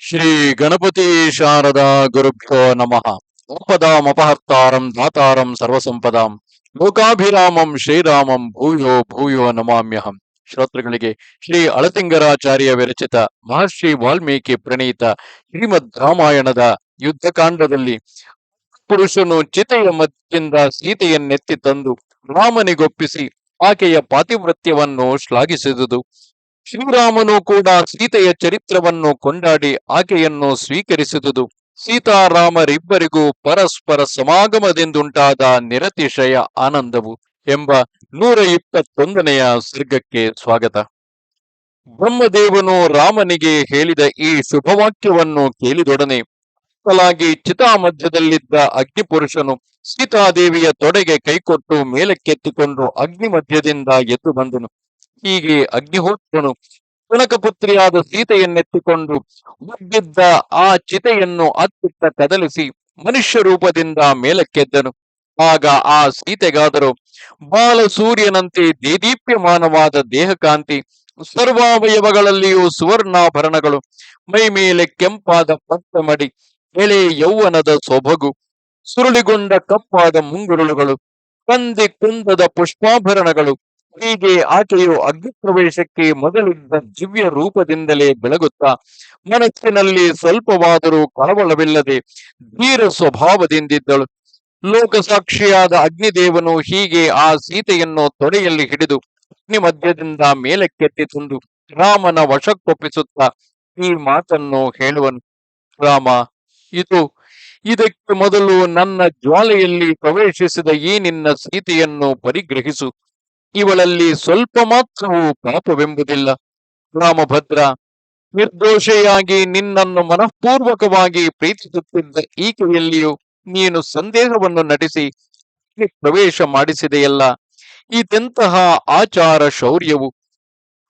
ಶ್ರೀ ಗಣಪತಿ ಶಾರದಾ ಗುರುಭ್ಯೋ ನಮಃ. ಅಪದಾಮಪಹರ್ತಾರಂ ದಾತಾರಂ ಸರ್ವಸಂಪದಾಂ. ಲೋಕಾಭಿರಾಮಂ ಶ್ರೀರಾಮಂ ಭೂಯೋ ಭೂಯೋ ನಮಾಮ್ಯಹಂ. ಶ್ರೋತೃಗಳಿಗೆ ಶ್ರೀ ಅಳತಿಂಗರಾಚಾರ್ಯ ವಿರಚಿತ ಮಹರ್ಷಿ ವಾಲ್ಮೀಕಿ ಪ್ರಣೀತ ಶ್ರೀಮದ್ ರಾಮಾಯಣದ ಯುದ್ಧಕಾಂಡದಲ್ಲಿ ಪುರುಷನು ಚಿತೆಯ ಮಧ್ಯದಿಂದ ಸೀತೆಯನ್ನೆತ್ತಿ ತಂದು ರಾಮನಿಗೊಪ್ಪಿಸಿ ಆಕೆಯ ಪಾತಿವೃತ್ಯವನ್ನು ಶ್ಲಾಘಿಸಿದುದು. ಶ್ರೀರಾಮನು ಕೂಡ ಸೀತೆಯ ಚರಿತ್ರವನ್ನು ಕೊಂಡಾಡಿ ಆಕೆಯನ್ನು ಸ್ವೀಕರಿಸಿದುದು. ಸೀತಾರಾಮರಿಬ್ಬರಿಗೂ ಪರಸ್ಪರ ಸಮಾಗಮದಿಂದುಂಟಾದ ನಿರತಿಶಯ ಆನಂದವು ಎಂಬ ನೂರ ಇಪ್ಪತ್ತೊಂದನೆಯ ಸರ್ಗಕ್ಕೆ ಸ್ವಾಗತ. ಬ್ರಹ್ಮದೇವನು ರಾಮನಿಗೆ ಹೇಳಿದ ಈ ಶುಭವಾಕ್ಯವನ್ನು ಕೇಳಿದೊಡನೆ ಲಾಗಿ ಚಿತಾ ಮಧ್ಯದಲ್ಲಿದ್ದ ಅಗ್ನಿಪುರುಷನು ಸೀತಾದೇವಿಯ ತೊಡೆಗೆ ಕೈಕೊಟ್ಟು ಮೇಲಕ್ಕೆತ್ತಿಕೊಂಡು ಅಗ್ನಿ ಮಧ್ಯದಿಂದ ಎದ್ದು ಬಂದನು. ಹೀಗೆ ಅಗ್ನಿಹೋತ್ರನು ಕನಕಪುತ್ರಿಯಾದ ಸೀತೆಯನ್ನೆತ್ತಿಕೊಂಡು ಉಬ್ಬಿದ್ದ ಆ ಚಿತೆಯನ್ನು ಅತ್ತಿತ್ತ ಕದಲಿಸಿ ಮನುಷ್ಯ ರೂಪದಿಂದ ಮೇಲಕ್ಕೆದ್ದನು. ಆಗ ಆ ಸೀತೆಗಾದರೂ, ಬಾಲ ಸೂರ್ಯನಂತೆ ದೇದೀಪ್ಯಮಾನವಾದ ದೇಹಕಾಂತಿ, ಸರ್ವಾವಯವಗಳಲ್ಲಿಯೂ ಸುವರ್ಣಾಭರಣಗಳು, ಮೈ ಮೇಲೆ ಕೆಂಪಾದ ಪಟ್ಟಮಡಿ ಎಳೆ ಯೌವನದ ಸೊಬಗು, ಸುರುಳಿಗೊಂಡ ಕಪ್ಪಾದ ಮುಂಗುರುಳುಗಳು, ಕಂದಿ ಕುಂದದ ಪುಷ್ಪಾಭರಣಗಳು ಹೀಗೆ ಆಕೆಯು ಅಗ್ನಿಪ್ರವೇಶಕ್ಕೆ ಮೊದಲಿದ್ದ ದಿವ್ಯ ರೂಪದಿಂದಲೇ ಬೆಳಗುತ್ತಾ ಮನಸ್ಸಿನಲ್ಲಿ ಸ್ವಲ್ಪವಾದರೂ ಕಳವಳವಿಲ್ಲದೆ ಧೀರ ಸ್ವಭಾವದಿಂದಿದ್ದಳು. ಲೋಕಸಾಕ್ಷಿಯಾದ ಅಗ್ನಿದೇವನು ಹೀಗೆ ಆ ಸೀತೆಯನ್ನು ತೊಡೆಯಲ್ಲಿ ಹಿಡಿದು ಅಗ್ನಿ ಮಧ್ಯದಿಂದ ಮೇಲಕ್ಕೆತ್ತಿ ತಂದು ರಾಮನ ವಶಕ್ಕೊಪ್ಪಿಸುತ್ತಾ ಈ ಮಾತನ್ನು ಹೇಳುವನು. ರಾಮ, ಇದು ಇದಕ್ಕೆ ಮೊದಲು ನನ್ನ ಜ್ವಾಲೆಯಲ್ಲಿ ಪ್ರವೇಶಿಸಿದ ಈ ನಿನ್ನ ಸೀತೆಯನ್ನು ಪರಿಗ್ರಹಿಸು. ಇವಳಲ್ಲಿ ಸ್ವಲ್ಪ ಮಾತ್ರವೂ ಪಾಪವೆಂಬುದಿಲ್ಲ. ರಾಮಭದ್ರ ನಿರ್ದೋಷೆಯಾಗಿ ನಿನ್ನನ್ನು ಮನಃಪೂರ್ವಕವಾಗಿ ಪ್ರೀತಿಸುತ್ತಿದ್ದ ಈಕೆಯಲ್ಲಿಯೂ ನೀನು ಸಂದೇಹವನ್ನು ನಟಿಸಿ ಪ್ರವೇಶ ಮಾಡಿಸಿದೆಯಲ್ಲ. ಇದೆಂತಹ ಆಚಾರ ಶೌರ್ಯವು?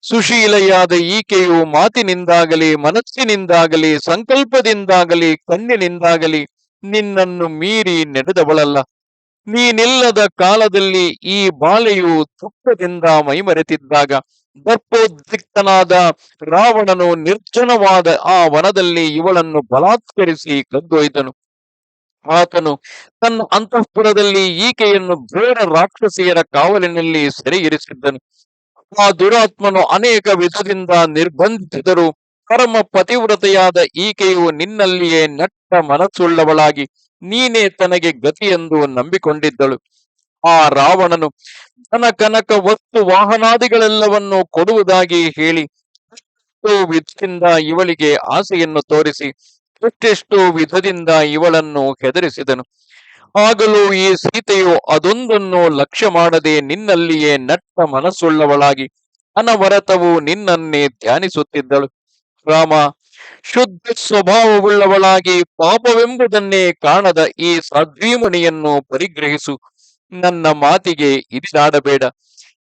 ಸುಶೀಲೆಯಾದ ಈಕೆಯು ಮಾತಿನಿಂದಾಗಲಿ, ಮನಸ್ಸಿನಿಂದಾಗಲಿ, ಸಂಕಲ್ಪದಿಂದಾಗಲಿ, ಕಣ್ಣಿನಿಂದಾಗಲಿ ನಿನ್ನನ್ನು ಮೀರಿ ನಡೆದವಳಲ್ಲ ನೀನಿಲ್ಲದ ಕಾಲದಲ್ಲಿ ಈ ಬಾಲೆಯು ದುಃಖದಿಂದ ಮೈಮರೆತಿದ್ದಾಗ ದರ್ಪೋದ್ರಿಕ್ತನಾದ ರಾವಣನು ನಿರ್ಜನವಾದ ಆ ವನದಲ್ಲಿ ಇವಳನ್ನು ಬಲಾತ್ಕರಿಸಿ ಕದ್ದೊಯ್ದನು. ಆತನು ತನ್ನ ಅಂತಃಪುರದಲ್ಲಿ ಈಕೆಯನ್ನು ಬೇರ ರಾಕ್ಷಸಿಯರ ಕಾವಲಿನಲ್ಲಿ ಸೆರೆ ಇರಿಸಿದ್ದನು ಆ ದುರಾತ್ಮನು ಅನೇಕ ವಿಧದಿಂದ ನಿರ್ಬಂಧಿಸಿದರು, ಪರಮ ಪತಿವ್ರತೆಯಾದ ಈಕೆಯು ನಿನ್ನಲ್ಲಿಯೇ ನಟ್ಟ ಮನಸ್ಸುಳ್ಳವಳಾಗಿ ನೀನೇ ತನಗೆ ಗತಿಯೆಂದು ನಂಬಿಕೊಂಡಿದ್ದಳು. ಆ ರಾವಣನು ಧನ ಕನಕ ವಸ್ತು ವಾಹನಾದಿಗಳೆಲ್ಲವನ್ನು ಕೊಡುವುದಾಗಿ ಹೇಳಿ ವಿಧದಿಂದ ಇವಳಿಗೆ ಆಸೆಯನ್ನು ತೋರಿಸಿ, ಎಷ್ಟೆಷ್ಟು ವಿಧದಿಂದ ಇವಳನ್ನು ಹೆದರಿಸಿದನು. ಆಗಲೂ ಈ ಸೀತೆಯು ಅದೊಂದನ್ನು ಲಕ್ಷ್ಯ ಮಾಡದೆ ನಿನ್ನಲ್ಲಿಯೇ ನಟ್ಟ ಮನಸ್ಸುಳ್ಳವಳಾಗಿ, ಅನವರತವು ನಿನ್ನನ್ನೇ ಧ್ಯಾನಿಸುತ್ತಿದ್ದಳು. ರಾಮ ಶುದ್ಧ ಸ್ವಭಾವವುಳ್ಳವಳಾಗಿ ಪಾಪವೆಂಬುದನ್ನೇ ಕಾಣದ ಈ ಸಾಧ್ವೀಮಣಿಯನ್ನು ಪರಿಗ್ರಹಿಸು. ನನ್ನ ಮಾತಿಗೆ ಇದಿದಾಡಬೇಡ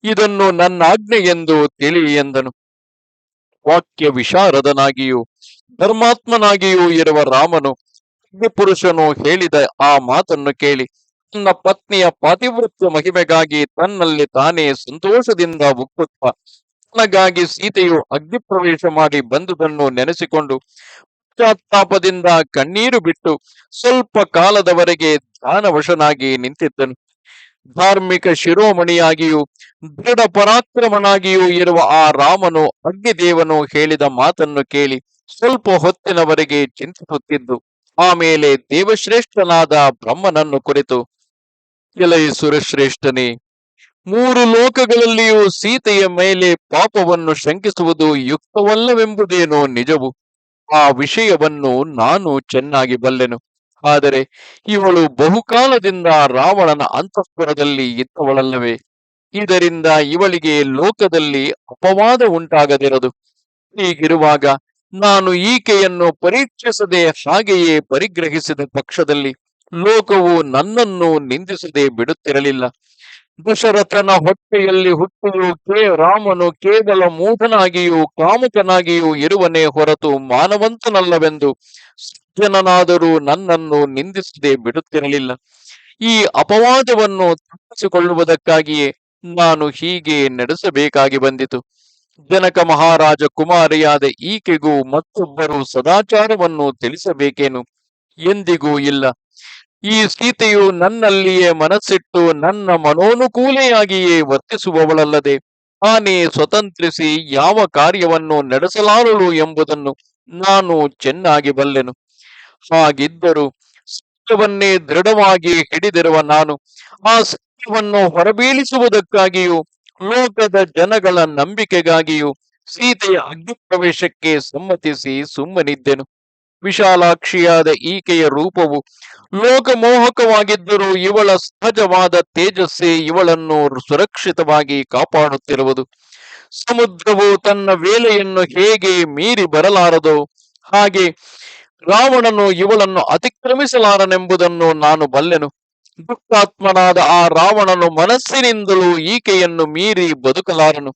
ಇದನ್ನು ನನ್ನ ಆಜ್ಞೆ ಎಂದು ತಿಳಿ ಎಂದನು. ವಾಕ್ಯ ವಿಶಾರದನಾಗಿಯೂ ಧರ್ಮಾತ್ಮನಾಗಿಯೂ ಇರುವ ರಾಮನು ಪುರುಷನು ಹೇಳಿದ ಆ ಮಾತನ್ನು ಕೇಳಿ, ತನ್ನ ಪತ್ನಿಯ ಪಾತಿವೃತ್ಯ ಮಹಿಮೆಗಾಗಿ ತನ್ನಲ್ಲಿ ತಾನೇ ಸಂತೋಷದಿಂದ ಉಕ್ಕುತ್ತ ತನಗಾಗಿ ಸೀತೆಯು ಅಗ್ನಿಪ್ರವೇಶ ಮಾಡಿ ಬಂದುದನ್ನು ನೆನೆಸಿಕೊಂಡು ಪಶ್ಚಾತ್ತಾಪದಿಂದ ಕಣ್ಣೀರು ಬಿಟ್ಟು ಸ್ವಲ್ಪ ಕಾಲದವರೆಗೆ ಧ್ಯಾನವಶನಾಗಿ ನಿಂತಿದ್ದನು. ಧಾರ್ಮಿಕ ಶಿರೋಮಣಿಯಾಗಿಯೂ ದೃಢ ಪರಾಕ್ರಮನಾಗಿಯೂ ಇರುವ ಆ ರಾಮನು ಅಗ್ನಿದೇವನು ಹೇಳಿದ ಮಾತನ್ನು ಕೇಳಿ ಸ್ವಲ್ಪ ಹೊತ್ತಿನವರೆಗೆ ಚಿಂತಿಸುತ್ತಿದ್ದು ಆಮೇಲೆ ದೇವಶ್ರೇಷ್ಠನಾದ ಬ್ರಹ್ಮನನ್ನು ಕುರಿತು ಎಲೈ ಸುರಶ್ರೇಷ್ಠನೇ ಮೂರು ಲೋಕಗಳಲ್ಲಿಯೂ ಸೀತೆಯ ಮೇಲೆ ಪಾಪವನ್ನು ಶಂಕಿಸುವುದು ಯುಕ್ತವಲ್ಲವೆಂಬುದೇನೋ ನಿಜವು. ಆ ವಿಷಯವನ್ನು ನಾನು ಚೆನ್ನಾಗಿ ಬಲ್ಲೆನು. ಆದರೆ ಇವಳು ಬಹುಕಾಲದಿಂದ ರಾವಣನ ಅಂತಃಪುರದಲ್ಲಿ ಇದ್ದವಳಲ್ಲವೇ. ಇದರಿಂದ ಇವಳಿಗೆ ಲೋಕದಲ್ಲಿ ಅಪವಾದ ಉಂಟಾಗದಿರದು. ಹೀಗಿರುವಾಗ ನಾನು ಈಕೆಯನ್ನು ಪರೀಕ್ಷಿಸದೆ ಹಾಗೆಯೇ ಪರಿಗ್ರಹಿಸಿದ ಪಕ್ಷದಲ್ಲಿ ಲೋಕವು ನನ್ನನ್ನು ನಿಂದಿಸದೆ ಬಿಡುತ್ತಿರಲಿಲ್ಲ. ದಶರಥನ ಹೊಟ್ಟೆಯಲ್ಲಿ ಹುಟ್ಟಲು ಕೇ ರಾಮನು ಕೇವಲ ಮೂಢನಾಗಿಯೂ ಕಾಮುಕನಾಗಿಯೂ ಇರುವನೇ ಹೊರತು ಮಾನವಂತನಲ್ಲವೆಂದು ಸಜ್ಜನನಾದರೂ ನನ್ನನ್ನು ನಿಂದಿಸದೆ ಬಿಡುತ್ತಿರಲಿಲ್ಲ. ಈ ಅಪವಾದವನ್ನು ತಪ್ಪಿಸಿಕೊಳ್ಳುವುದಕ್ಕಾಗಿಯೇ ನಾನು ಹೀಗೆ ನಡೆಸಬೇಕಾಗಿ ಬಂದಿತು. ಜನಕ ಮಹಾರಾಜ ಕುಮಾರಿಯಾದ ಈಕೆಗೂ ಮತ್ತೊಬ್ಬರು ಸದಾಚಾರವನ್ನು ತಿಳಿಸಬೇಕೇನು? ಎಂದಿಗೂ ಇಲ್ಲ. ಈ ಸೀತೆಯು ನನ್ನಲ್ಲಿಯೇ ಮನಸ್ಸಿಟ್ಟು ನನ್ನ ಮನೋನುಕೂಲೆಯಾಗಿಯೇ ವರ್ತಿಸುವವಳಲ್ಲದೆ ಆನೆ ಸ್ವತಂತ್ರಿಸಿ ಯಾವ ಕಾರ್ಯವನ್ನು ನಡೆಸಲಾರಳು ಎಂಬುದನ್ನು ನಾನು ಚೆನ್ನಾಗಿ ಬಲ್ಲೆನು. ಹಾಗಿದ್ದರೂ ಸತ್ಯವನ್ನೇ ದೃಢವಾಗಿ ಹಿಡಿದಿರುವ ನಾನು ಆ ಸತ್ಯವನ್ನು ಹೊರಬೀಳಿಸುವುದಕ್ಕಾಗಿಯೂ, ಲೋಕದ ಜನಗಳ ನಂಬಿಕೆಗಾಗಿಯೂ ಸೀತೆಯ ಅಗ್ನಿ ಪ್ರವೇಶಕ್ಕೆ ಸಮ್ಮತಿಸಿ ಸುಮ್ಮನಿದ್ದೆನು. ವಿಶಾಲಾಕ್ಷಿಯಾದ ಈಕೆಯ ರೂಪವು ಲೋಕಮೋಹಕವಾಗಿದ್ದರೂ ಇವಳ ಸಹಜವಾದ ತೇಜಸ್ಸೇ ಇವಳನ್ನು ಸುರಕ್ಷಿತವಾಗಿ ಕಾಪಾಡುತ್ತಿರುವುದು. ಸಮುದ್ರವು ತನ್ನ ವೇಳೆಯನ್ನು ಹೇಗೆ ಮೀರಿ ಬರಲಾರದು ಹಾಗೆ ರಾವಣನು ಇವಳನ್ನು ಅತಿಕ್ರಮಿಸಲಾರನೆಂಬುದನ್ನು ನಾನು ಬಲ್ಲೆನು. ದುಃಖಾತ್ಮನಾದ ಆ ರಾವಣನು ಮನಸ್ಸಿನಿಂದಲೂ ಈಕೆಯನ್ನು ಮೀರಿ ಬದುಕಲಾರನು.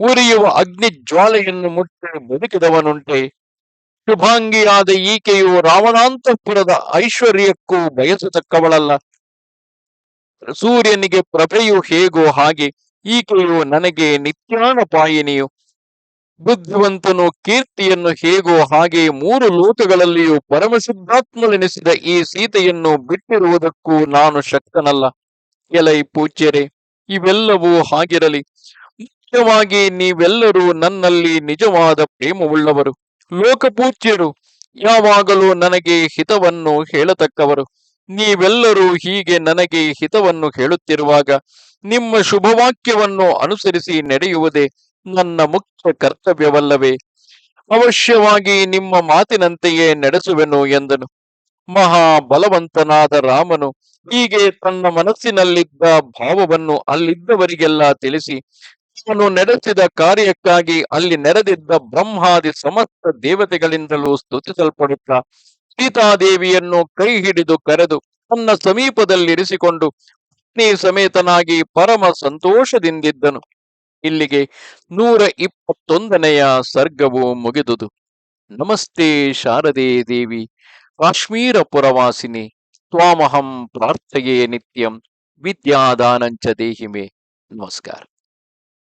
ಉರಿಯುವ ಅಗ್ನಿ ಜ್ವಾಲೆಯನ್ನು ಮುಟ್ಟಿ ಬದುಕಿದವನುಂಟೆ. ಶುಭಾಂಗಿಯಾದ ಈಕೆಯು ರಾವಣಾಂತಃಪುರದ ಐಶ್ವರ್ಯಕ್ಕೂ ಬಯಸತಕ್ಕವಳಲ್ಲ. ಸೂರ್ಯನಿಗೆ ಪ್ರಭೆಯು ಹೇಗೋ ಹಾಗೆ ಈಕೆಯು ನನಗೆ ನಿತ್ಯಾನಪಾಯಿನಿಯು. ಬುದ್ಧಿವಂತನು ಕೀರ್ತಿಯನ್ನು ಹೇಗೋ ಹಾಗೆ ಮೂರು ಲೋಕಗಳಲ್ಲಿಯೂ ಪರಮಸಿದ್ಧಾತ್ಮಲೆನಿಸಿದ ಈ ಸೀತೆಯನ್ನು ಬಿಟ್ಟಿರುವುದಕ್ಕೂ ನಾನು ಶಕ್ತನಲ್ಲ. ಎಲೈ ಪೂಜ್ಯರೆ, ಇವೆಲ್ಲವೂ ಹಾಗಿರಲಿ. ಮುಖ್ಯವಾಗಿ ನೀವೆಲ್ಲರೂ ನನ್ನಲ್ಲಿ ನಿಜವಾದ ಪ್ರೇಮವುಳ್ಳವರು. ಲೋಕಪೂಜ್ಯರು ಯಾವಾಗಲೂ ನನಗೆ ಹಿತವನ್ನು ಹೇಳತಕ್ಕವರು. ನೀವೆಲ್ಲರೂ ಹೀಗೆ ನನಗೆ ಹಿತವನ್ನು ಹೇಳುತ್ತಿರುವಾಗ ನಿಮ್ಮ ಶುಭವಾಕ್ಯವನ್ನು ಅನುಸರಿಸಿ ನಡೆಯುವುದೇ ನನ್ನ ಮುಖ್ಯ ಕರ್ತವ್ಯವಲ್ಲವೇ. ಅವಶ್ಯವಾಗಿ ನಿಮ್ಮ ಮಾತಿನಂತೆಯೇ ನಡೆಸುವೆನು ಎಂದನು. ಮಹಾ ಬಲವಂತನಾದ ರಾಮನು ಹೀಗೆ ತನ್ನ ಮನಸ್ಸಿನಲ್ಲಿದ್ದ ಭಾವವನ್ನು ಅಲ್ಲಿದ್ದವರಿಗೆಲ್ಲ ತಿಳಿಸಿ ತಾನು ನಡೆಸಿದ ಕಾರ್ಯಕ್ಕಾಗಿ ಅಲ್ಲಿ ನೆರೆದಿದ್ದ ಬ್ರಹ್ಮಾದಿ ಸಮಸ್ತ ದೇವತೆಗಳಿಂದಲೂ ಸ್ತುತಿಸಲ್ಪಡುತ್ತಾ ಸೀತಾದೇವಿಯನ್ನು ಕೈ ಹಿಡಿದು ಕರೆದು ತನ್ನ ಸಮೀಪದಲ್ಲಿರಿಸಿಕೊಂಡು ಪತ್ನಿ ಸಮೇತನಾಗಿ ಪರಮ ಸಂತೋಷದಿಂದಿದ್ದನು. ಇಲ್ಲಿಗೆ ನೂರ ಇಪ್ಪತ್ತೊಂದನೆಯ ಸರ್ಗವು ಮುಗಿದುದು. ನಮಸ್ತೆ ಶಾರದೆ ದೇವಿ ಕಾಶ್ಮೀರ ಪುರವಾಸಿನಿ ತ್ವಾಮಹಂ ಪ್ರಾರ್ಥೆಯೇ ನಿತ್ಯಂ, ವಿದ್ಯಾದಾನಂಚ ದೇಹಿಮೆ. ನಮಸ್ಕಾರ.